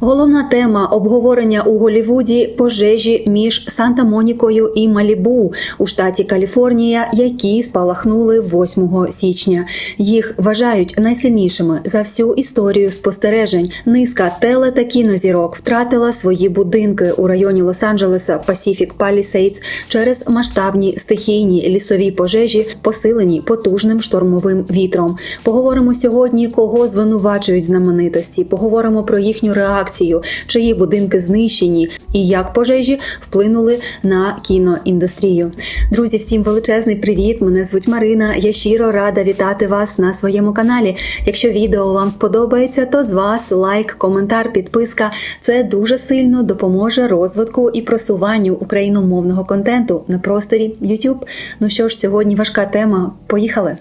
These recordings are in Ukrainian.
Головна тема обговорення у Голлівуді – пожежі між Санта-Монікою і Малібу у штаті Каліфорнія, які спалахнули 8 січня. Їх вважають найсильнішими за всю історію спостережень. Низка теле та кінозірок втратила свої будинки у районі Лос-Анджелеса Pacific Palisades через масштабні стихійні лісові пожежі, посилені потужним штормовим вітром. Поговоримо сьогодні, кого звинувачують знаменитості. Поговоримо про їхню реакцію, чиї будинки знищені і як пожежі вплинули на кіноіндустрію. Друзі, всім величезний привіт! Мене звуть Марина. Я щиро рада вітати вас на своєму каналі. Якщо відео вам сподобається, то з вас лайк, коментар, підписка. Це дуже сильно допоможе розвитку і просуванню україномовного контенту на просторі YouTube. Ну що ж, сьогодні важка тема. Поїхали!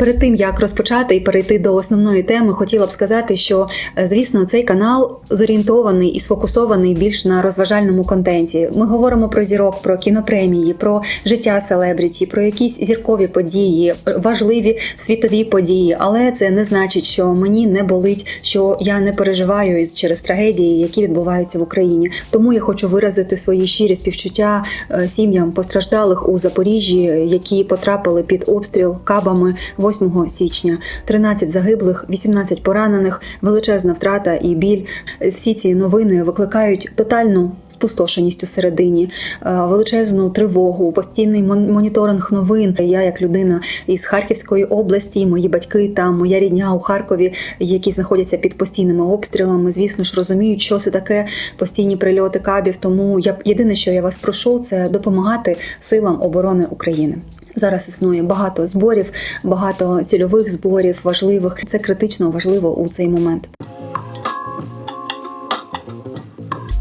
Перед тим як розпочати і перейти до основної теми, хотіла б сказати, що е, звісно цей канал зорієнтований і сфокусований більш на розважальному контенті. Ми говоримо про зірок, про кінопремії, про життя селебріті, про якісь зіркові події, важливі світові події. Але це не значить, що мені не болить, що я не переживаю через трагедії, які відбуваються в Україні. Тому я хочу виразити свої щирі співчуття е, сім'ям постраждалих у Запоріжжі, які потрапили під обстріл кабами 8 січня. 13 загиблих, 18 поранених, величезна втрата і біль. Всі ці новини викликають тотальну спустошеність у середині, е, величезну тривогу, постійний мон- моніторинг новин. Я, як людина із Харківської області, мої батьки та моя рідня у Харкові, які знаходяться під постійними обстрілами, звісно ж розуміють, що це таке постійні прильоти кабів. Тому я єдине, що я вас прошу, це допомагати силам оборони України. Зараз існує багато зборів, багато цільових зборів важливих. Це критично важливо у цей момент.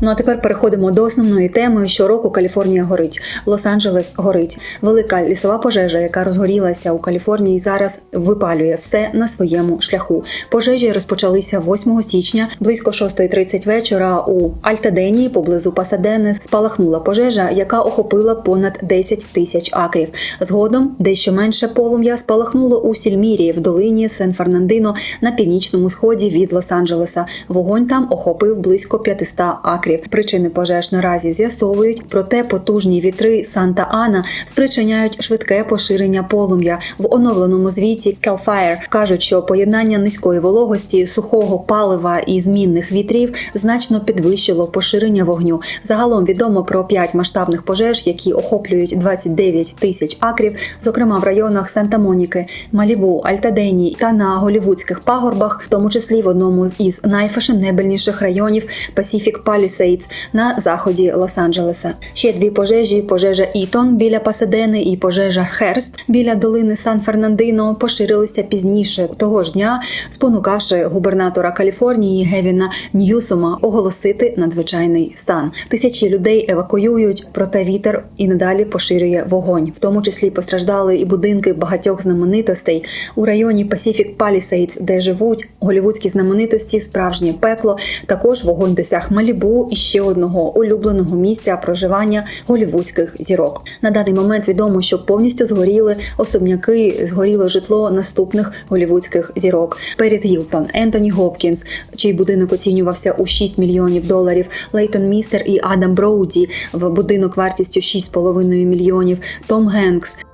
Ну а тепер переходимо до основної теми. Щороку Каліфорнія горить, Лос-Анджелес горить. Велика лісова пожежа, яка розгорілася у Каліфорнії, зараз випалює все на своєму шляху. Пожежі розпочалися 8 січня, близько 6.30 вечора у Альтадені, поблизу Пасадени, спалахнула пожежа, яка охопила понад 10 тисяч акрів. Згодом дещо менше полум'я спалахнуло у Сільмірі в долині Сен-Фернандино на північному сході від Лос-Анджелеса. Вогонь там охопив близько 500 акрів. Причини пожеж наразі з'ясовують, проте потужні вітри Санта-Ана спричиняють швидке поширення полум'я. В оновленому звіті Cal Fire кажуть, що поєднання низької вологості, сухого палива і змінних вітрів значно підвищило поширення вогню. Загалом відомо про п'ять масштабних пожеж, які охоплюють 29 тисяч акрів, зокрема в районах Санта-Моніки, Малібу, Альтадені та на голівудських пагорбах, в тому числі в одному із найфешенебельніших районів Pacific Palisades на заході Лос-Анджелеса. Ще дві пожежі: пожежа Ітон біля Пасадени і пожежа Херст біля долини Сан-Фернандино поширилися пізніше того ж дня, спонукавши губернатора Каліфорнії Гевіна Ньюсома оголосити надзвичайний стан. Тисячі людей евакуюють, проте вітер і надалі поширює вогонь. В тому числі постраждали і будинки багатьох знаменитостей у районі Pacific Palisades, де живуть голівудські знаменитості, справжнє пекло. Також вогонь досяг Малібу і ще одного улюбленого місця проживання голівудських зірок. На даний момент відомо, що повністю згоріли особняки, згоріло житло наступних голівудських зірок. Періс Гілтон, Ентоні Гопкінс, чий будинок оцінювався у 6 мільйонів доларів. Лейтон Містер і Адам Броуді в будинок вартістю 6,5 мільйонів. Том Генкс.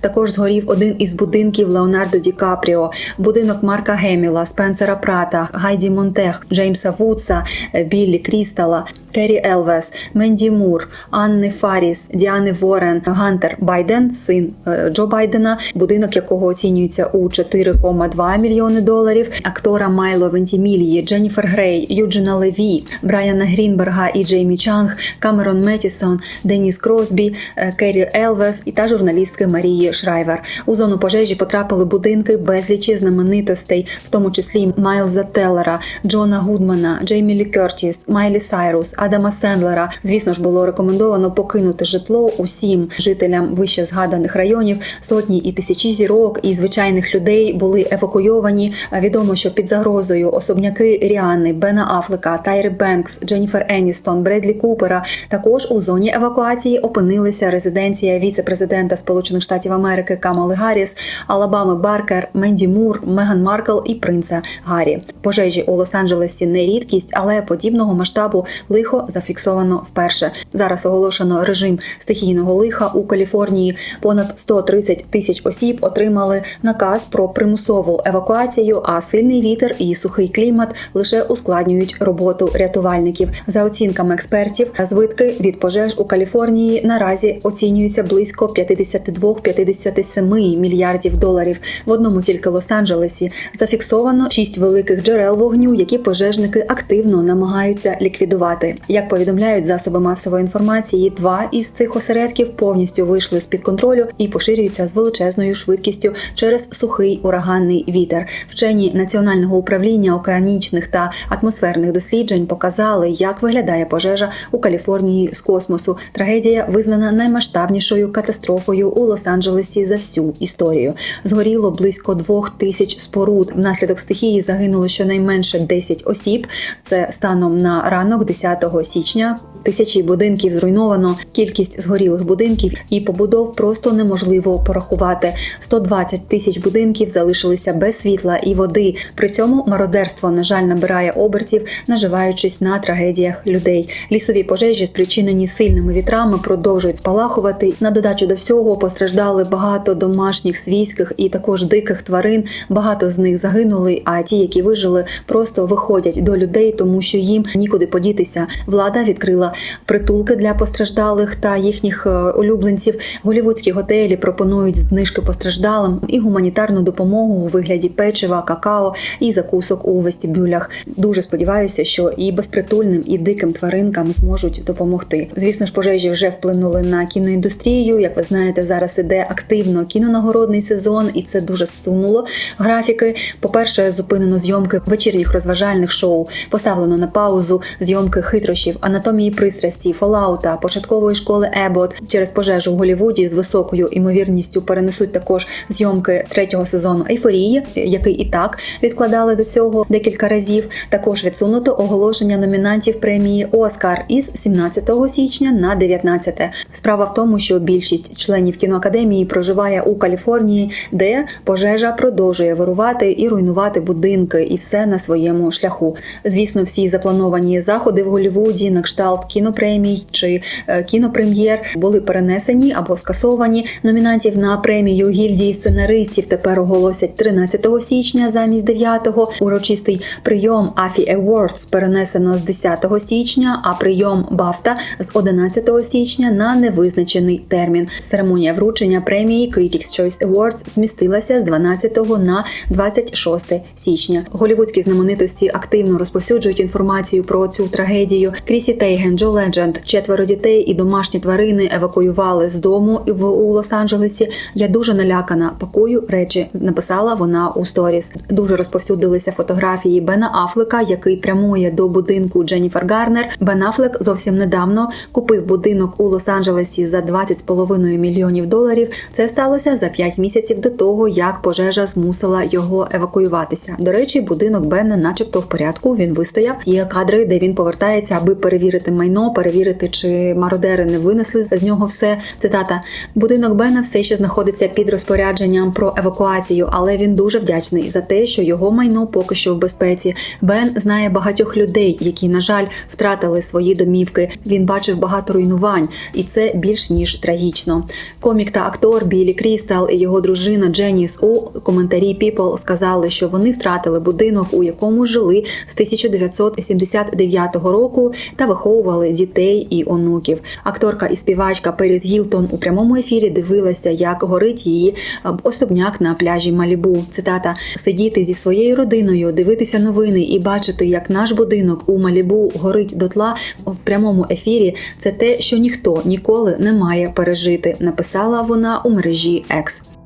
Також згорів один із будинків Леонардо Ді Капріо, будинок Марка Геміла, Спенсера Прата, Гайді Монтех, Джеймса Вудса, Біллі Крістала, Керрі Елвес, Менді Мур, Анни Фаріс, Діани Ворен, Гантер Байден, син е, Джо Байдена, будинок якого оцінюється у 4,2 мільйони доларів. Актора Майло Вентімілії, Дженніфер Грей, Юджина Леві, Брайана Грінберга і Джеймі Чанг, Камерон Метісон, Деніс Кросбі, е, Керрі Елвес і та журналістки Марії Шрайвер. У зону пожежі потрапили будинки безлічі знаменитостей, в тому числі Майлза Теллера, Джона Гудмана, Джеймі Лі Кертіс, Майлі Сайрус, Адама Сендлера. Звісно ж, було рекомендовано покинути житло усім жителям вище згаданих районів. Сотні і тисячі зірок і звичайних людей були евакуйовані. Відомо, що під загрозою особняки Ріани, Бена Афлека, Тайри Бенкс, Дженніфер Еністон, Бредлі Купера. Також у зоні евакуації опинилися резиденція віце-президента Сполучених Штатів Америки Камали Гарріс, Алабами Баркер, Менді Мур, Меган Маркл і принца Гаррі. Пожежі у Лос-Анджелесі не рідкість, але подібного масштабу лихо зафіксовано вперше. Зараз оголошено режим стихійного лиха у Каліфорнії. Понад 130 тисяч осіб отримали наказ про примусову евакуацію. А сильний вітер і сухий клімат лише ускладнюють роботу рятувальників. За оцінками експертів, збитки від пожеж у Каліфорнії наразі оцінюються близько 52-57 мільярдів доларів. В одному тільки Лос-Анджелесі зафіксовано шість великих джерел вогню, які пожежники активно намагаються ліквідувати. Як повідомляють засоби масової інформації, два із цих осередків повністю вийшли з під контролю і поширюються з величезною швидкістю через сухий ураганний вітер. Вчені національного управління океанічних та атмосферних досліджень показали, як виглядає пожежа у Каліфорнії з космосу. Трагедія визнана наймасштабнішою катастрофою у Лос-Анджелесі за всю історію. Згоріло близько двох тисяч споруд. Внаслідок стихії загинуло щонайменше 10 осіб. Це станом на ранок, 10 січня. Тисячі будинків зруйновано. Кількість згорілих будинків і побудов просто неможливо порахувати. 120 тисяч будинків залишилися без світла і води. При цьому мародерство, на жаль, набирає обертів, наживаючись на трагедіях людей. Лісові пожежі, спричинені сильними вітрами, продовжують спалахувати. На додачу до всього постраждали багато домашніх свійських і також диких тварин. Багато з них загинули. А ті, які вижили, просто виходять до людей, тому що їм нікуди подітися. Влада відкрила притулки для постраждалих та їхніх е, улюбленців. Голівудські готелі пропонують знижки постраждалим і гуманітарну допомогу у вигляді печива, какао і закусок у вестибюлях. Дуже сподіваюся, що і безпритульним, і диким тваринкам зможуть допомогти. Звісно ж, пожежі вже вплинули на кіноіндустрію. Як ви знаєте, зараз іде активно кінонагородний сезон, і це дуже сунуло графіки. По перше, зупинено зйомки вечірніх розважальних шоу, поставлено на паузу зйомки хитрощів, анатомії пристрасті, фолаута, початкової школи Ебот через пожежу в Голівуді з високою імовірністю перенесуть також зйомки третього сезону ейфорії, який і так відкладали до цього декілька разів. Також відсунуто оголошення номінантів премії Оскар із 17 січня на 19. Справа в тому, що більшість членів кіноакадемії проживає у Каліфорнії, де пожежа продовжує вирувати і руйнувати будинки, і все на своєму шляху. Звісно, всі заплановані заходи в Голівуді на кшталт кінопремій чи е, кінопрем'єр були перенесені або скасовані. Номінантів на премію гільдії сценаристів тепер оголосять 13 січня замість 9-го. Урочистий прийом Афі Awards перенесено з 10 січня, а прийом Бафта з 11 січня на невизначений термін. Церемонія вручення премії Critics' Choice Awards змістилася з 12 на 26 січня. Голівудські знаменитості активно розповсюджують інформацію про цю трагедію. Крісі Тейген, Джо Ледженд, четверо дітей і домашні тварини евакуювали з дому в у Лос-Анджелесі. Я дуже налякана. Пакую речі. Написала вона у сторіс. Дуже розповсюдилися фотографії Бена Афлека, який прямує до будинку Дженніфер Гарнер. Бен Афлек зовсім недавно купив будинок у Лос-Анджелесі за 20,5 мільйонів доларів. Це сталося за 5 місяців до того, як пожежа змусила його евакуюватися. До речі, будинок Бена, начебто, в порядку. Він вистояв. Є кадри, де він повертається, аби перевірити майно, перевірити, чи мародери не винесли з нього все. Цитата: будинок Бена все ще знаходиться під розпорядженням про евакуацію, але він дуже вдячний за те, що його майно поки що в безпеці. Бен знає багатьох людей, які, на жаль, втратили свої домівки. Він бачив багато руйнувань, і це більш ніж трагічно. Комік та актор Білі Крістал і його дружина Дженіс у коментарі People сказали, що вони втратили будинок, у якому жили з 1979 року та виховували дітей і онуків. Акторка і співачка Періс Гілтон у прямому ефірі дивилася, як горить її особняк на пляжі Малібу. Цитата: сидіти зі своєю родиною, дивитися новини і бачити, як наш будинок у Малібу горить дотла в прямому ефірі. Це те, що ніхто ніколи не має пережити. Написала вона у мережі X.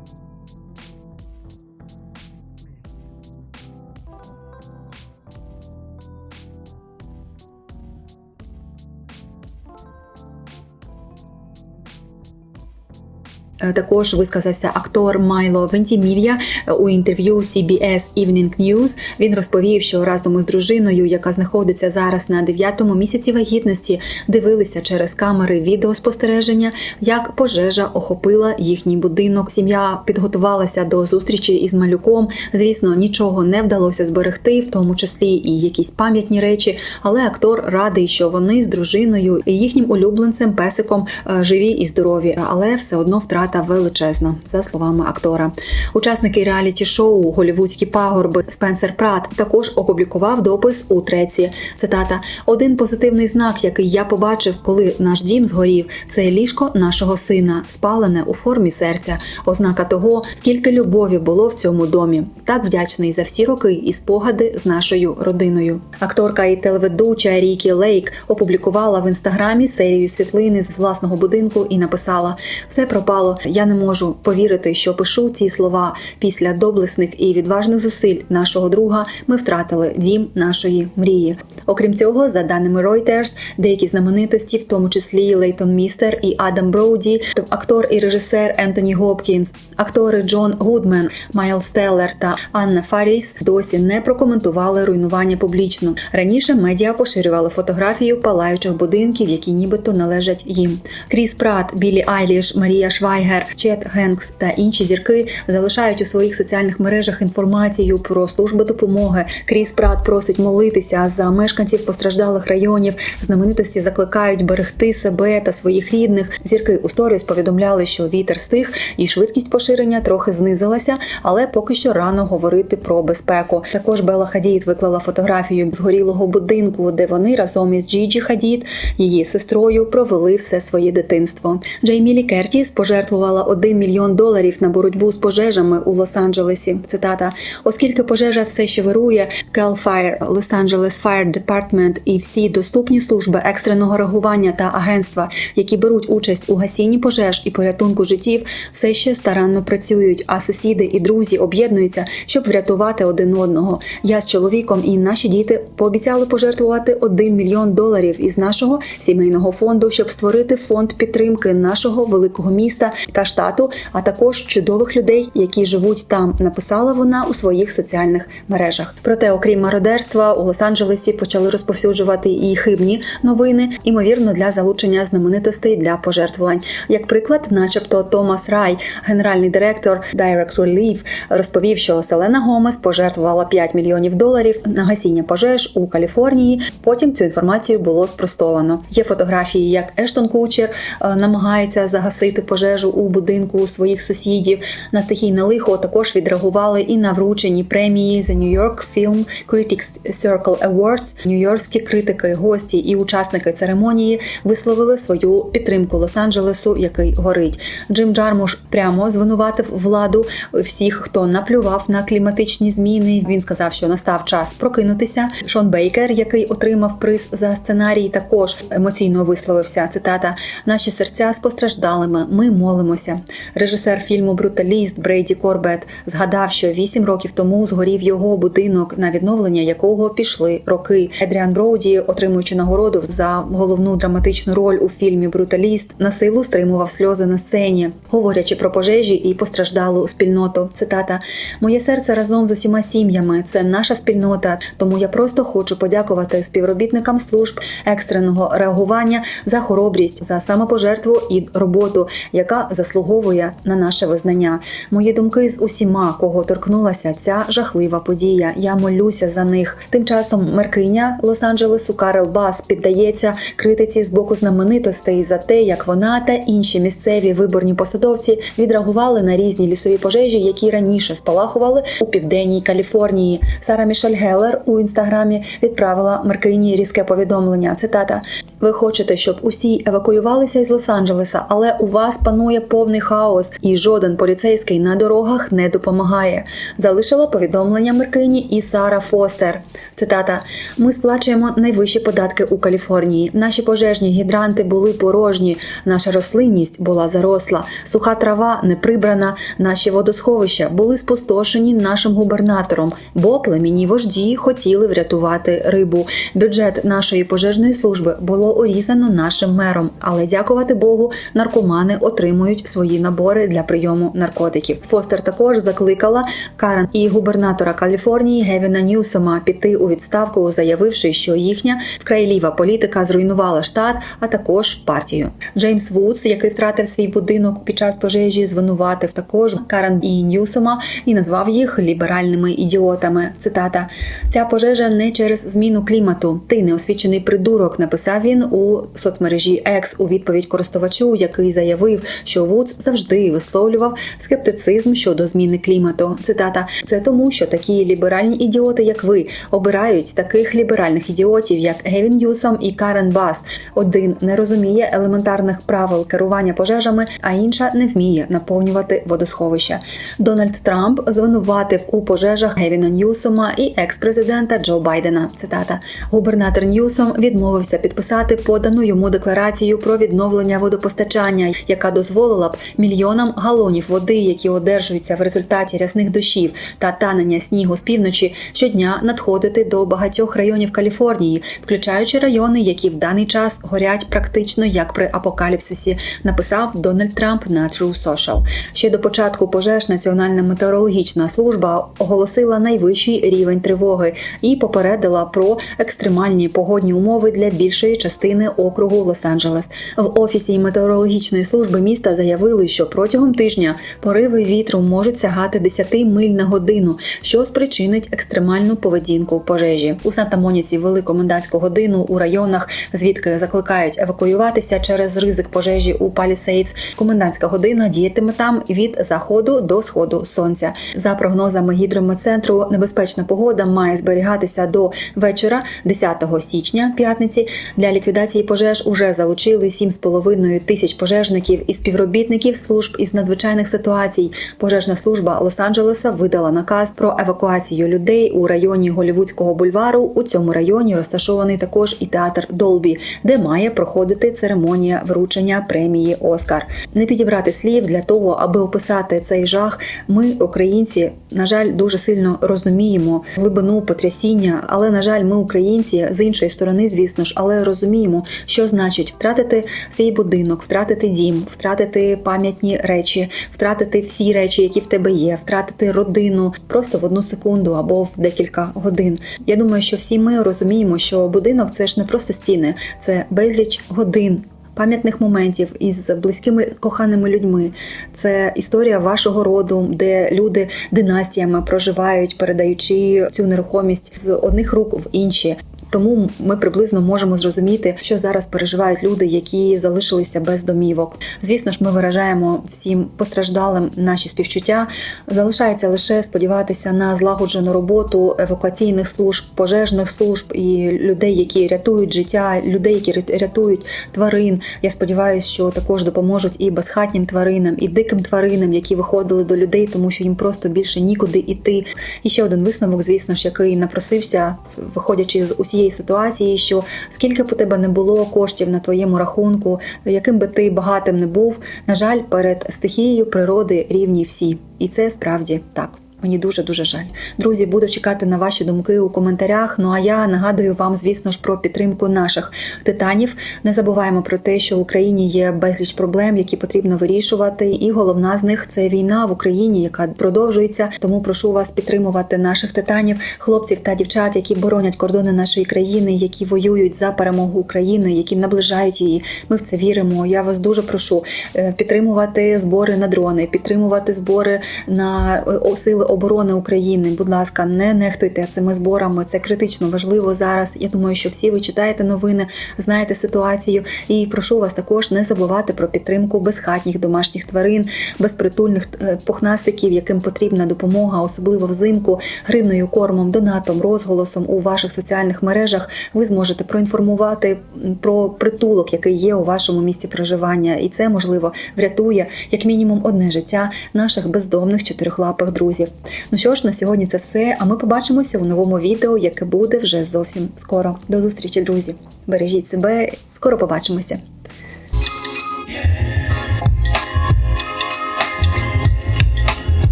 Також висказався актор Майло Вентімілья е, у інтерв'ю CBS Evening News. Він розповів, що разом із дружиною, яка знаходиться зараз на дев'ятому місяці вагітності, дивилися через камери відеоспостереження, як пожежа охопила їхній будинок. Сім'я підготувалася до зустрічі із малюком. Звісно, нічого не вдалося зберегти, в тому числі і якісь пам'ятні речі. Але актор радий, що вони з дружиною і їхнім улюбленцем песиком е, живі і здорові, але все одно втрата величезна, за словами актора. Учасники реаліті шоу Голівудські пагорби Спенсер Прат також опублікував допис у треці. Цитата: один позитивний знак, який я побачив, коли наш дім згорів, це ліжко нашого сина, спалене у формі серця. Ознака того, скільки любові було в цьому домі. Так вдячний за всі роки і спогади з нашою родиною. Акторка і телеведуча Рікі Лейк опублікувала в інстаграмі серію світлини з власного будинку і написала: все пропало. Я не можу повірити, що пишу ці слова після доблесних і відважних зусиль нашого друга. Ми втратили дім нашої мрії. Окрім цього, за даними Reuters, деякі знаменитості, в тому числі Лейтон Містер і Адам Броуді, актор і режисер Ентоні Гопкінс, актори Джон Гудмен, Майл Стеллер та Анна Фарріс досі не прокоментували руйнування публічно. Раніше медіа поширювали фотографію палаючих будинків, які нібито належать їм. Кріс Прат, Білі Айліш, Марія Швайгер, Чет Генкс та інші зірки залишають у своїх соціальних мережах інформацію про служби допомоги. Кріс Прат просить молитися за мешканців постраждалих районів. Знаменитості закликають берегти себе та своїх рідних. Зірки у сторіс повідомляли, що вітер стих і швидкість поширення трохи знизилася, але поки що рано говорити про безпеку. Також Бела Хадід виклала фотографію згорілого будинку, де вони разом із Джіджі Хадід, її сестрою, провели все своє дитинство. Джеймі Лі Кертіс пожертвувала 1 мільйон доларів на боротьбу з пожежами у Лос-Анджелесі. Цитата: оскільки пожежа все ще вирує, Cal Fire, Los Angeles Fire Department і всі доступні служби екстреного реагування та агентства, які беруть участь у гасінні пожеж і порятунку життів, все ще старанно працюють. А сусіди і друзі об'єднуються, щоб врятувати один одного. Я з чоловіком і наші діти пообіцяли пожертвувати 1 мільйон доларів із нашого сімейного фонду, щоб створити фонд підтримки нашого великого міста та штату, а також чудових людей, які живуть там. Написала вона у своїх соціальних мережах. Проте, окрім мародерства, у Лос-Анджелесі почали розповсюджувати і хибні новини, імовірно, для залучення знаменитостей для пожертвувань. Як приклад, начебто Томас Рай, генеральний директор Direct Relief, розповів, що Селена Гомес пожертвувала 5 мільйонів доларів на гасіння пожеж у Каліфорнії. Потім цю інформацію було спростовано. Є фотографії, як Ештон Кучер е, намагається загасити пожежу у будинку своїх сусідів. На стихійне лихо також відреагували і на вручені премії The New York Film Critics Circle Awards. Нью-Йоркські критики, гості і учасники церемонії висловили свою підтримку Лос-Анджелесу, який горить. Джим Джармуш прямо звинуватив владу всіх, хто наплював на кліматичні зміни. Він сказав, що настав час прокинутися. Шон Бейкер, який отримав приз за сценарій, також емоційно висловився. Цитата: Наші серця з постраждалими. Ми молимося. Режисер фільму Бруталіст Брейді Корбет згадав, що вісім років тому згорів його будинок, на відновлення якого пішли роки. Едріан Броуді, отримуючи нагороду за головну драматичну роль у фільмі Бруталіст, на силу стримував сльози на сцені, говорячи про пожежі і постраждалу спільноту. Цитата: Моє серце разом з усіма сім'ями. Це наша спільнота. Тому я просто хочу подякувати співробітникам служб екстреного реагування за хоробрість, за самопожертву і роботу, яка заслуговує на наше визнання. Мої думки з усіма, кого торкнулася ця жахлива подія. Я молюся за них. Тим часом меркиня Лос-Анджелесу Карел Бас піддається критиці з боку знаменитостей за те, як вона та інші місцеві виборні посадовці відреагували на різні лісові пожежі, які раніше спалахували у південній Каліфорнії. Сара Мішель Геллер у інстаграмі відправила меркині різке повідомлення. Цитата: Ви хочете, щоб усі евакуювалися із Лос-Анджелеса, але у вас панує повний хаос, і жоден поліцейський на дорогах не допомагає. Залишила повідомлення меркині і Сара Фостер. Цитата: Ми Сплачуємо найвищі податки у Каліфорнії. Наші пожежні гідранти були порожні, наша рослинність була заросла, суха трава не прибрана. Наші водосховища були спустошені нашим губернатором, бо племінні вожді хотіли врятувати рибу. Бюджет нашої пожежної служби було орізано нашим мером, але дякувати Богу, наркомани отримують свої набори для прийому наркотиків. Фостер також закликала Карен і губернатора Каліфорнії Гевіна Ньюсома піти у відставку, заявивши, що їхня вкрай ліва політика зруйнувала штат, а також партію. Джеймс Вудс, який втратив свій будинок під час пожежі, звинуватив також Карен і Ньюсома і назвав їх ліберальними ідіотами. Цитата: ця пожежа не через зміну клімату. Ти неосвічений придурок, написав він у соцмережі X у відповідь користувачу, який заявив, що Вудс завжди висловлював скептицизм щодо зміни клімату. Цитата: це тому, що такі ліберальні ідіоти, як ви, обирають таких ліберальних ідіотів, як Гевін Ньюсом і Карен Бас. Один не розуміє елементарних правил керування пожежами, а інша не вміє наповнювати водосховища. Дональд Трамп звинуватив у пожежах Гевіна Ньюсома і екс-президента Джо Байдена. Цитата: губернатор Ньюсом відмовився підписати подану йому декларацію про відновлення водопостачання, яка дозволила б мільйонам галонів води, які одержуються в результаті рясних дощів та танення снігу з півночі, щодня надходити до багатьох районів Каліфорнії, включаючи райони, які в даний час горять практично як при апокаліпсисі, написав Дональд Трамп на True Social. Ще до початку пожеж Національна метеорологічна служба оголосила найвищий рівень тривоги і попередила про екстремальні погодні умови для більшої частини округу Лос-Анджелес. В офісі метеорологічної служби міста заявили, що протягом тижня пориви вітру можуть сягати 10 миль на годину, що спричинить екстремальну поведінку пожежі. У Санта-Моніці ввели комендантську годину у районах, звідки закликають евакуюватися через ризик пожежі у Палісейдс. Комендантська година діятиме там від заходу до сходу сонця. За прогнозами гідрометцентру, небезпечна погода має зберігатися до вечора, 10 січня, п'ятниці. Для ліквідації пожеж уже залучили 7,5 тисяч пожежників і співробітників служб із надзвичайних ситуацій. Пожежна служба Лос-Анджелеса видала наказ про евакуацію людей у районі Голівудського бульвару. У цьому районі розташований також і театр Долбі, де має проходити церемонія вручення премії Оскар. Не підібрати слів для того, аби описати цей жах. Ми, українці, на жаль, дуже сильно розуміємо глибину потрясіння, але на жаль, ми українці з іншої сторони, звісно ж, але розуміємо, що значить втратити свій будинок, втратити дім, втратити пам'ятні речі, втратити всі речі, які в тебе є, втратити родину просто в одну секунду або в декілька годин. Я думаю, що всі ми розуміємо, що будинок це ж не просто стіни, це безліч годин. Пам'ятних моментів із близькими коханими людьми це історія вашого роду, де люди династіями проживають, передаючи цю нерухомість з одних рук в інші. Тому ми приблизно можемо зрозуміти, що зараз переживають люди, які залишилися без домівок. Звісно ж, ми виражаємо всім постраждалим наші співчуття. Залишається лише сподіватися на злагоджену роботу евакуаційних служб, пожежних служб і людей, які рятують життя, людей, які рятують тварин. Я сподіваюся, що також допоможуть і безхатнім тваринам, і диким тваринам, які виходили до людей, тому що їм просто більше нікуди іти. І ще один висновок, звісно ж, який напросився, виходячи з усієї ситуації, що скільки б у тебе не було коштів на твоєму рахунку, яким би ти багатим не був, на жаль, перед стихією природи рівні всі, і це справді так. Мені дуже дуже жаль. Друзі, буду чекати на ваші думки у коментарях. Ну а я нагадую вам, звісно ж, про підтримку наших титанів. Не забуваємо про те, що в Україні є безліч проблем, які потрібно вирішувати. І головна з них це війна в Україні, яка продовжується. Тому прошу вас підтримувати наших титанів, хлопців та дівчат, які боронять кордони нашої країни, які воюють за перемогу України, які наближають її. Ми в це віримо. Я вас дуже прошу е, підтримувати збори на дрони, підтримувати збори на е, сили оборони України. Будь ласка, не нехтуйте цими зборами. Це критично важливо зараз. Я думаю, що всі ви читаєте новини, знаєте ситуацію. І прошу вас також не забувати про підтримку безхатніх домашніх тварин, безпритульних е, пухнастиків, яким потрібна допомога, особливо взимку, гривною кормом, донатом, розголосом у ваших соціальних мережах. Ви зможете проінформувати про притулок, який є у вашому місці проживання, і це можливо врятує як мінімум одне життя наших бездомних чотирьохлапих друзів. Ну що ж, на сьогодні це все. А ми побачимося у новому відео, яке буде вже зовсім скоро. До зустрічі, друзі! Бережіть себе, скоро побачимося.